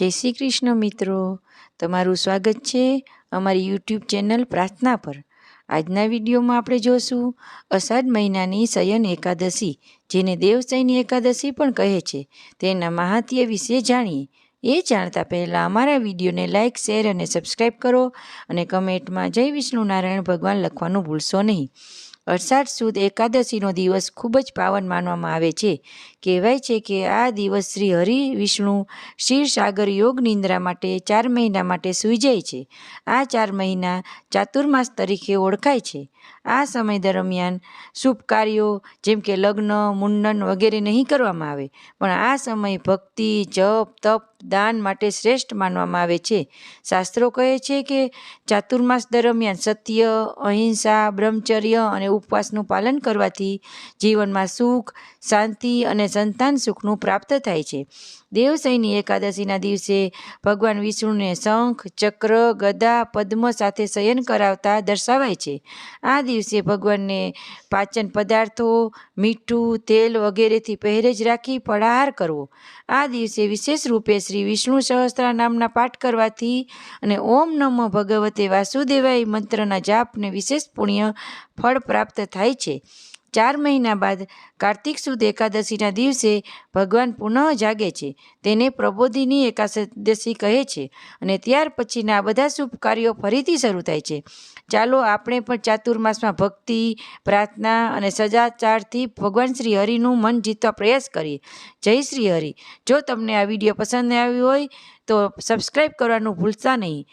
જય શ્રી કૃષ્ણ મિત્રો. તમારું સ્વાગત છે અમારી યુટ્યુબ ચેનલ પ્રાર્થના પર. આજના વિડીયોમાં આપણે જોશું અષાઢ મહિનાની શયન એકાદશી, જેને દેવશયની એકાદશી પણ કહે છે. તેના મહાત્ય વિશે જાણીએ. એ જાણતા પહેલાં અમારા વિડીયોને લાઇક શેર અને સબસ્ક્રાઈબ કરો અને કમેન્ટમાં જય વિષ્ણુ નારાયણ ભગવાન લખવાનું ભૂલશો નહીં. અષાઢ સુદ એકાદશીનો દિવસ ખૂબ જ પાવન માનવામાં આવે છે. કહેવાય છે કે આ દિવસ શ્રી હરિ, વિષ્ણુ ક્ષીરસાગર યોગ, નિંદ્રા માટે ચાર મહિના માટે સૂઈ જાય છે. આ ચાર મહિના ચાતુર્માસ તરીકે ઓળખાય છે. આ સમય દરમિયાન શુભ કાર્યો જેમ કે લગ્ન, મુંડન વગેરે નહીં કરવામાં આવે. પણ આ સમય ભક્તિ, જપ, તપ દાન માટે શ્રેષ્ઠ માનવામાં આવે છે. શાસ્ત્રો કહે છે કે ચાતુર્માસ દરમિયાન સત્ય, અહિંસા, બ્રહ્મચર્ય અને ઉપવાસનું પાલન કરવાથી જીવનમાં સુખ, શાંતિ અને સંતાન સુખનું પ્રાપ્ત થાય છે. દેવસૈની એકાદશીના દિવસે ભગવાન વિષ્ણુને શંખ, ચક્ર, ગદા, પદ્મ સાથે શયન કરાવતા દર્શાવાય છે. આ દિવસે ભગવાનને પાચન પદાર્થો, મીઠું, તેલ વગેરેથી પહેરેજ રાખી ફળાહાર કરવો. આ દિવસે વિશેષ રૂપે શ્રી વિષ્ણુ સહસ્ત્ર નામના પાઠ કરવાથી અને ઓમ નમઃ ભગવતે વાસુદેવાય મંત્રના જાપને વિશેષ પુણ્ય ફળ પ્રાપ્ત થાય છે. ચાર મહિના બાદ કાર્તિક સુદ એકાદશીના દિવસે ભગવાન પુનઃ જાગે છે. તેને પ્રબોધિની એકાદશી કહે છે અને ત્યાર પછીના આ બધા શુભ કાર્યો ફરીથી શરૂ થાય છે. ચાલો આપણે પણ ચાતુર્માસમાં ભક્તિ, પ્રાર્થના અને સજાચારથી ભગવાન શ્રી હરિનું મન જીતવા પ્રયાસ કરીએ. જય શ્રી હરિ. જો તમને આ વીડિયો પસંદ આવ્યો હોય તો સબસ્ક્રાઈબ કરવાનું ભૂલતા નહીં.